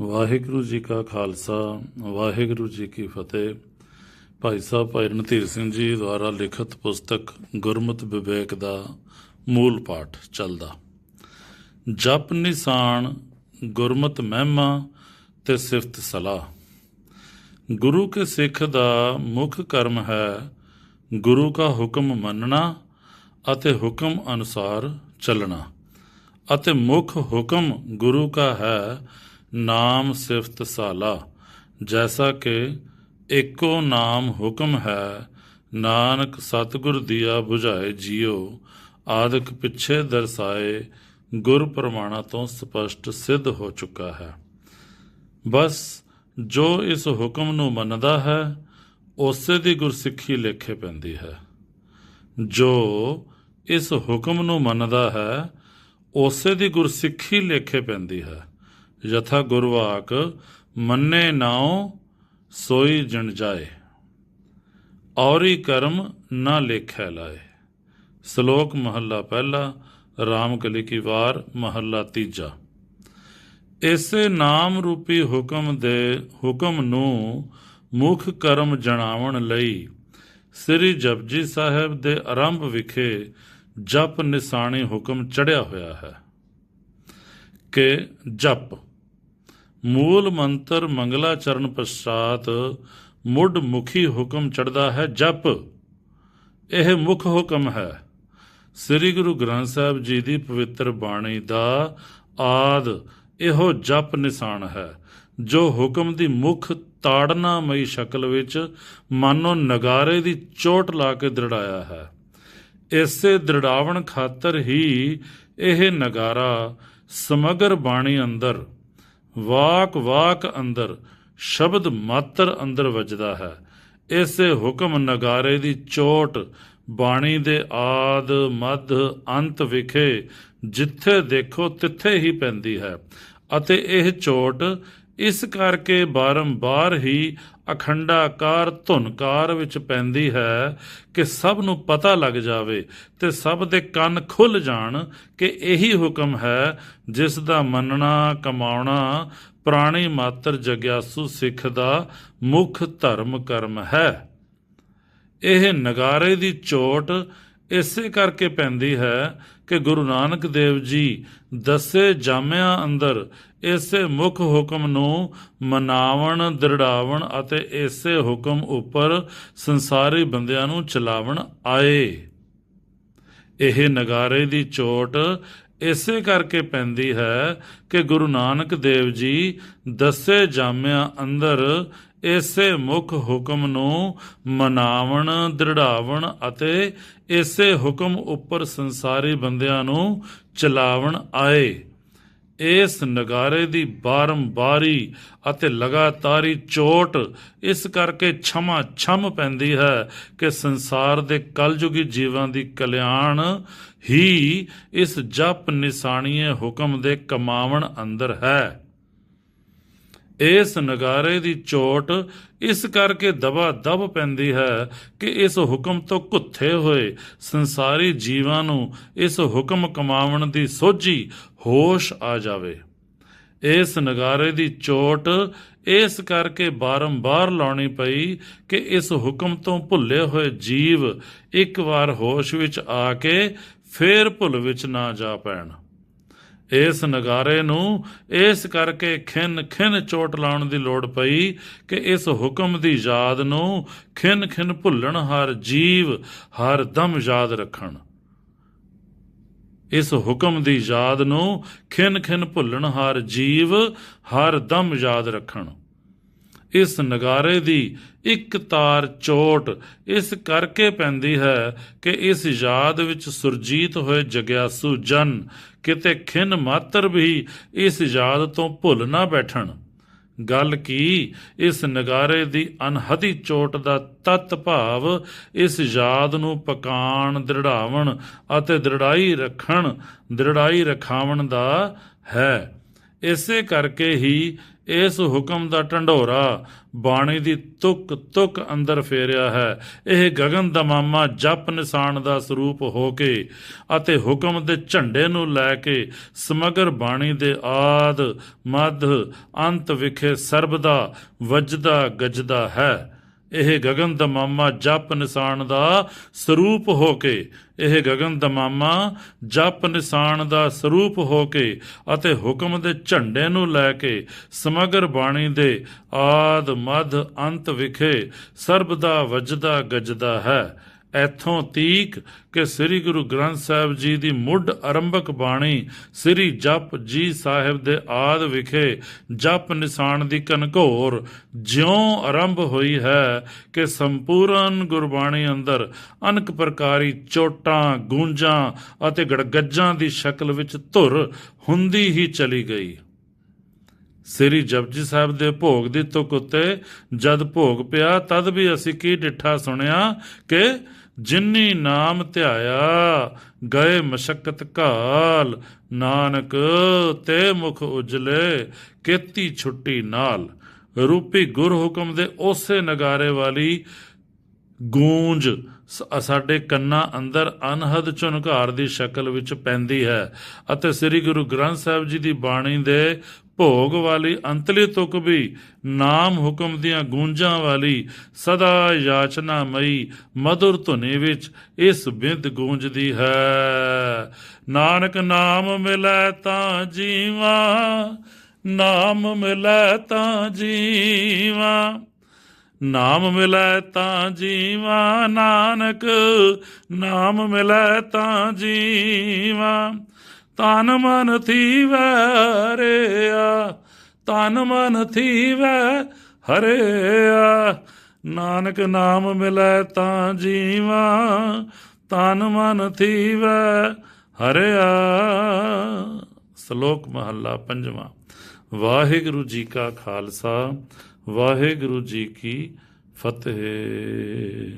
ਵਾਹਿਗੁਰੂ ਜੀ ਕਾ ਖਾਲਸਾ, ਵਾਹਿਗੁਰੂ ਜੀ ਕੀ ਫਤਿਹ। ਭਾਈ ਸਾਹਿਬ, ਭਾਈ ਰਣਧੀਰ ਸਿੰਘ ਜੀ ਦੁਆਰਾ ਲਿਖਤ ਪੁਸਤਕ ਗੁਰਮਤ ਵਿਵੇਕ ਦਾ ਮੂਲ ਪਾਠ ਚੱਲਦਾ। ਜਪ ਨਿਸ਼ਾਨ, ਗੁਰਮਤ ਮਹਿਮਾ ਤੇ ਸਿਫਤ ਸਲਾਹ। ਗੁਰੂ ਕੇ ਸਿੱਖ ਦਾ ਮੁੱਖ ਕਰਮ ਹੈ ਗੁਰੂ ਕਾ ਹੁਕਮ ਮੰਨਣਾ ਅਤੇ ਹੁਕਮ ਅਨੁਸਾਰ ਚੱਲਣਾ। ਅਤੇ ਮੁੱਖ ਹੁਕਮ ਗੁਰੂ ਕਾ ਹੈ ਨਾਮ ਸਿਫਤ ਸਾਲਾ, ਜੈਸਾ ਕਿ ਏਕੋ ਨਾਮ ਹੁਕਮ ਹੈ, ਨਾਨਕ ਸਤਿਗੁਰ ਦੀਆ 부ਝਾਏ ਜੀਉ ਆਦਿਕ ਪਿੱਛੇ ਦਰਸਾਏ ਗੁਰ ਪ੍ਰਮਾਣਾ ਤੋਂ ਸਪਸ਼ਟ ਸਿੱਧ ਹੋ ਚੁੱਕਾ ਹੈ। ਬਸ ਜੋ ਇਸ ਹੁਕਮ ਨੂੰ ਮੰਨਦਾ ਹੈ, ਉਸੇ ਦੀ ਗੁਰਸਿੱਖੀ ਲੇਖੇ ਪੈਂਦੀ ਹੈ। ਜੋ ਇਸ ਹੁਕਮ ਨੂੰ ਮੰਨਦਾ ਹੈ, ਉਸੇ ਦੀ ਗੁਰਸਿੱਖੀ ਲੇਖੇ ਪੈਂਦੀ ਹੈ। ਯਥਾ ਗੁਰਵਾਕ, ਮੰਨੇ ਨਾਉ, ਸੋਈ ਜਣ ਜਾਏ। ਔਰੀ ਕਰਮ ਨਾ ਲੇਖੈ ਲਾਏ। ਸ਼ਲੋਕ ਮਹੱਲਾ ਪਹਿਲਾ ਰਾਮ ਕਲੀ ਕੀ ਵਾਰ, ਮਹੱਲਾ ਤੀਜਾ। ਇਸੇ ਨਾਮ ਰੂਪੀ ਹੁਕਮ ਦੇ, ਹੁਕਮ ਨੂੰ ਮੁੱਖ ਕਰਮ ਜਣਾਉਣ ਲਈ ਸ੍ਰੀ ਜਪਜੀ ਸਾਹਿਬ ਦੇ ਆਰੰਭ ਵਿਖੇ ਜਪ ਨਿਸ਼ਾਨੀ ਹੁਕਮ ਚੜਿਆ ਹੋਇਆ ਹੈ ਕਿ ਜਪ। ਮੂਲ ਮੰਤਰ ਮੰਗਲਾਚਰਨ ਪਛਾਤ, ਮੁੱਢ ਮੁਖੀ ਹੁਕਮ ਚੜਦਾ ਹੈ ਜਪ। ਇਹ ਮੁੱਖ ਹੁਕਮ ਹੈ। ਸ੍ਰੀ ਗੁਰੂ ਗ੍ਰੰਥ ਸਾਹਿਬ ਜੀ ਦੀ ਪਵਿੱਤਰ ਬਾਣੀ ਦਾ ਆਦ ਇਹੋ ਜਪ ਨਿਸ਼ਾਨ ਹੈ, ਜੋ ਹੁਕਮ ਦੀ ਮੁੱਖ ਤਾੜਨਾਮਈ ਸ਼ਕਲ ਵਿੱਚ ਮਾਨੋ ਨਗਾਰੇ ਦੀ ਚੋਟ ਲਾ ਕੇ ਦ੍ਰਿੜਾਇਆ ਹੈ। ਇਸੇ ਦ੍ਰਿੜਾਵਣ ਖਾਤਰ ਹੀ ਇਹ ਨਗਾਰਾ ਸਮਗਰ ਬਾਣੀ ਅੰਦਰ ਵਾਕ ਵਾਕ ਅੰਦਰ, ਸ਼ਬਦ ਮਾਤਰ ਅੰਦਰ ਵੱਜਦਾ ਹੈ। ਇਸੇ ਹੁਕਮ ਨਗਾਰੇ ਦੀ ਚੋਟ, ਬਾਣੀ ਦੇ ਆਦ ਮੱਧ ਅੰਤ ਵਿਖੇ ਜਿੱਥੇ ਦੇਖੋ ਤਿੱਥੇ ਹੀ ਪੈਂਦੀ ਹੈ। ਅਤੇ ਇਹ ਚੋਟ ਇਸ ਕਰਕੇ ਬਾਰੰਬਾਰ ਹੀ ਅਖੰਡਾਕਾਰ ਧੁਨਕਾਰ ਵਿੱਚ ਪੈਂਦੀ ਹੈ ਕਿ ਸਭ ਨੂੰ ਪਤਾ ਲੱਗ ਜਾਵੇ ਤੇ ਸਭ ਦੇ ਕੰਨ ਖੁੱਲ ਜਾਣ ਕਿ ਇਹੀ ਹੁਕਮ ਹੈ, ਜਿਸ ਦਾ ਮੰਨਣਾ, ਕਮਾਉਣਾ ਪ੍ਰਾਣੀ ਮਾਤਰ ਜਗਿਆਸੂ ਸਿੱਖ ਦਾ ਮੁੱਖ ਧਰਮ ਕਰਮ ਹੈ। ਇਹ ਨਗਾਰੇ ਦੀ ਚੋਟ ਇਸੇ ਕਰਕੇ ਪੈਂਦੀ ਹੈ ਕਿ ਗੁਰੂ ਨਾਨਕ ਦੇਵ ਜੀ ਦੱਸੇ ਜਾਮਿਆਂ ਅੰਦਰ ਇਸੇ ਮੁੱਖ ਹੁਕਮ ਨੂੰ ਮਨਾਵਣ, ਦ੍ਰਿੜਾਵਣ ਅਤੇ ਇਸੇ ਹੁਕਮ ਉੱਪਰ ਸੰਸਾਰੀ ਬੰਦਿਆਂ ਨੂੰ ਚਲਾਵਣ ਆਏ। ਇਹ ਨਗਾਰੇ ਦੀ ਚੋਟ ਇਸੇ ਕਰਕੇ ਪੈਂਦੀ ਹੈ ਕਿ ਗੁਰੂ ਨਾਨਕ ਦੇਵ ਜੀ ਦੱਸੇ ਜਾਮਿਆਂ ਅੰਦਰ ਇਸੇ ਮੁੱਖ ਹੁਕਮ ਨੂੰ ਮਨਾਵਣ, ਦ੍ਰਿੜਾਵਣ ਅਤੇ ਇਸੇ ਹੁਕਮ ਉੱਪਰ ਸੰਸਾਰੀ ਬੰਦਿਆਂ ਨੂੰ ਚਲਾਵਣ ਆਏ। ਇਸ ਨਗਾਰੇ ਦੀ ਬਾਰੰਬਾਰੀ ਅਤੇ ਲਗਾਤਾਰੀ ਚੋਟ, ਇਸ ਕਰਕੇ ਛਮਾ ਛਮ ਪੈਂਦੀ ਹੈ ਕਿ ਸੰਸਾਰ ਦੇ ਕਲਯੁਗੀ ਜੀਵਾਂ ਦੀ ਕਲਿਆਣ ਹੀ ਇਸ ਜਪ ਨਿਸ਼ਾਨੀਏ ਹੁਕਮ ਦੇ ਕਮਾਵਣ ਅੰਦਰ ਹੈ। ਇਸ ਨਗਾਰੇ ਦੀ ਚੋਟ ਇਸ ਕਰਕੇ ਦਬਾ ਦਬ ਪੈਂਦੀ ਹੈ ਕਿ ਇਸ ਹੁਕਮ ਤੋਂ ਘੁੱਥੇ ਹੋਏ ਸੰਸਾਰੀ ਜੀਵਾਂ ਨੂੰ ਇਸ ਹੁਕਮ ਕਮਾਵਣ ਦੀ ਸੋਝੀ ਹੋਸ਼ ਆ ਜਾਵੇ। ਇਸ ਨਗਾਰੇ ਦੀ ਚੋਟ ਇਸ ਕਰਕੇ ਬਾਰੰਬਾਰ ਲਾਉਣੀ ਪਈ ਕਿ ਇਸ ਹੁਕਮ ਤੋਂ ਭੁੱਲੇ ਹੋਏ ਜੀਵ ਇੱਕ ਵਾਰ ਹੋਸ਼ ਵਿੱਚ ਆ ਕੇ ਫੇਰ ਭੁੱਲ ਵਿੱਚ ਨਾ ਜਾ ਪੈਣ। ਇਸ ਨਗਾਰੇ ਨੂੰ ਇਸ ਕਰਕੇ ਖਿੰਨ ਖਿੰਨ ਚੋਟ ਲਾਉਣ ਦੀ ਲੋੜ ਪਈ ਕਿ ਇਸ ਹੁਕਮ ਦੀ ਯਾਦ ਨੂੰ ਖਿੰਨ ਖਿੰਨ ਭੁੱਲਣ ਹਰ ਜੀਵ ਹਰ ਦਮ ਯਾਦ ਰੱਖਣ। ਇਸ ਹੁਕਮ ਦੀ ਯਾਦ ਨੂੰ ਖਿਨ ਖਿਨ ਭੁੱਲਣ ਹਰ ਜੀਵ, ਹਰ ਦਮ ਯਾਦ ਰੱਖਣ। ਇਸ ਨਗਾਰੇ ਦੀ ਇੱਕ ਤਾਰ ਚੋਟ ਇਸ ਕਰਕੇ ਪੈਂਦੀ ਹੈ ਕਿ ਇਸ ਯਾਦ ਵਿੱਚ ਸੁਰਜੀਤ ਹੋਏ ਜਗਿਆਸੂ ਜਨ ਕਿਤੇ ਖਿਨ ਮਾਤਰ ਵੀ ਇਸ ਯਾਦ ਤੋਂ ਭੁੱਲ ਨਾ ਬੈਠਣ। ਗੱਲ ਕੀ? ਇਸ ਨਗਾਰੇ ਦੀ ਅਨਹਦੀ ਚੋਟ ਦਾ ਤਤ ਭਾਵ ਇਸ ਯਾਦ ਨੂੰ ਪਕਾਣ ਦ੍ਰਿੜਾਵਣ ਅਤੇ ਦ੍ਰਿੜਾਈ ਰੱਖਣ, ਦ੍ਰਿੜਾਈ ਰਖਾਵਣ ਦਾ ਹੈ। ਇਸੇ ਕਰਕੇ ਹੀ ਇਸ ਹੁਕਮ ਦਾ ਢੰਡੋਰਾ ਬਾਣੀ ਦੀ ਤੁਕ ਤੁਕ ਅੰਦਰ ਫੇਰਿਆ ਹੈ। ਇਹ ਗਗਨ ਦਮਾਮਾ ਜਪ ਨਿਸ਼ਾਨ ਦਾ ਸਰੂਪ ਹੋ ਕੇ ਅਤੇ ਹੁਕਮ ਦੇ ਝੰਡੇ ਨੂੰ ਲੈ ਕੇ ਸਮਗਰ ਬਾਣੀ ਦੇ ਆਦ ਮੱਧ ਅੰਤ ਵਿਖੇ ਸਰਬਦਾ ਵੱਜਦਾ ਗੱਜਦਾ ਹੈ। ਇਹ ਗਗਨ ਦਮਾਮਾ ਜਪ ਨਿਸ਼ਾਨ ਦਾ ਸਰੂਪ ਹੋ ਕੇ, ਇਹ ਗਗਨ ਦਮਾਮਾ ਜਪ ਨਿਸ਼ਾਨ ਦਾ ਸਰੂਪ ਹੋ ਕੇ ਅਤੇ ਹੁਕਮ ਦੇ ਝੰਡੇ ਨੂੰ ਲੈ ਕੇ ਸਮਗਰ ਬਾਣੀ ਦੇ ਆਦ ਮਧ ਅੰਤ ਵਿਖੇ ਸਰਬ ਦਾ ਵੱਜਦਾ ਗੱਜਦਾ ਹੈ। ਐਥੋਂ ਤੀਕ ਕਿ ਸ੍ਰੀ ਗੁਰੂ ਗ੍ਰੰਥ ਸਾਹਿਬ ਜੀ ਦੀ ਮੁੱਢ ਆਰੰਭਕ ਬਾਣੀ ਸ੍ਰੀ ਜਪ ਜੀ ਸਾਹਿਬ ਦੇ ਆਦ ਵਿਖੇ ਜਪ ਨਿਸ਼ਾਨ ਦੀ ਕਨਘੋਰ ਜਿਉਂ ਆਰੰਭ ਹੋਈ ਹੈ ਕਿ ਸੰਪੂਰਨ ਗੁਰਬਾਣੀ ਅੰਦਰ ਅਨਕ ਪ੍ਰਕਾਰੀ ਚੋਟਾਂ, ਗੂੰਜਾਂ ਅਤੇ ਗੜਗੱਜਾਂ ਦੀ ਸ਼ਕਲ ਵਿੱਚ ਧੁਰ ਹੁੰਦੀ ਹੀ ਚਲੀ ਗਈ। ਸ੍ਰੀ ਜਪਜੀ ਸਾਹਿਬ ਦੇ ਭੋਗ ਦੀ ਤੁਕ ਉੱਤੇ ਜਦ ਭੋਗ ਪਿਆ, ਤਦ ਵੀ ਅਸੀਂ ਕੀ ਡਿੱਠਾ ਸੁਣਿਆ ਕਿ ਜਿਨਨੀ ਨਾਮ ਧਿਆਇਆ, ਗਏ ਮਸ਼ਕਤ ਘਾਲ ਨਾਨਕ ਤੇ ਮੁਖ ਉਜਲੇ, ਕੀਤੀ ਛੁੱਟੀ ਨਾਲ। ਰੂਪੀ ਗੁਰ ਹੁਕਮ ਦੇ ਉਸੇ ਨਗਾਰੇ ਵਾਲੀ ਗੂੰਜ ਸਾਡੇ ਕੰਨਾਂ ਅੰਦਰ ਅਨਹਦ ਝੁਨਕਾਰ ਦੀ ਸ਼ਕਲ ਵਿੱਚ ਪੈਂਦੀ ਹੈ ਅਤੇ ਸ੍ਰੀ ਗੁਰੂ ਗ੍ਰੰਥ ਸਾਹਿਬ ਜੀ ਦੀ ਬਾਣੀ ਦੇ ਭੋਗ ਵਾਲੀ ਅੰਤਲੀ ਤੁਕ ਵੀ ਨਾਮ ਹੁਕਮ ਦੀਆਂ ਗੂੰਜਾਂ ਵਾਲੀ ਸਦਾ ਯਾਚਨਾ ਮਈ ਮధుਰ ਧੁਨੀ ਵਿੱਚ ਇਸ ਬਿੰਦ ਗੂੰਜਦੀ ਹੈ। ਨਾਨਕ ਨਾਮ ਮਿਲੈ ਤਾਂ ਜੀਵਾ, ਨਾਮ ਮਿਲੈ ਤਾਂ ਜੀਵਾ, ਨਾਮ ਮਿਲੈ ਤਾਂ ਜੀਵਾ, ਨਾਨਕ ਨਾਮ ਮਿਲੈ ਤਾਂ ਜੀਵਾ। ਤਨ ਮਨ ਥੀਵੈ ਹਰਿਆ, ਤਨ ਮਨ ਥੀਵੈ ਹਰਿਆ। ਨਾਨਕ ਨਾਮ ਮਿਲੈ ਤਾਂ ਜੀਵਾ, ਤਨ ਮਨ ਥੀਵੈ ਹਰਿਆ। ਸ਼ਲੋਕ ਮਹੱਲਾ ਪੰਜਵਾਂ, ਵਾਹਿਗੁਰੂ ਜੀ ਕਾ ਖਾਲਸਾ, ਵਾਹਿਗੁਰੂ ਜੀ ਕੀ ਫਤਿਹ।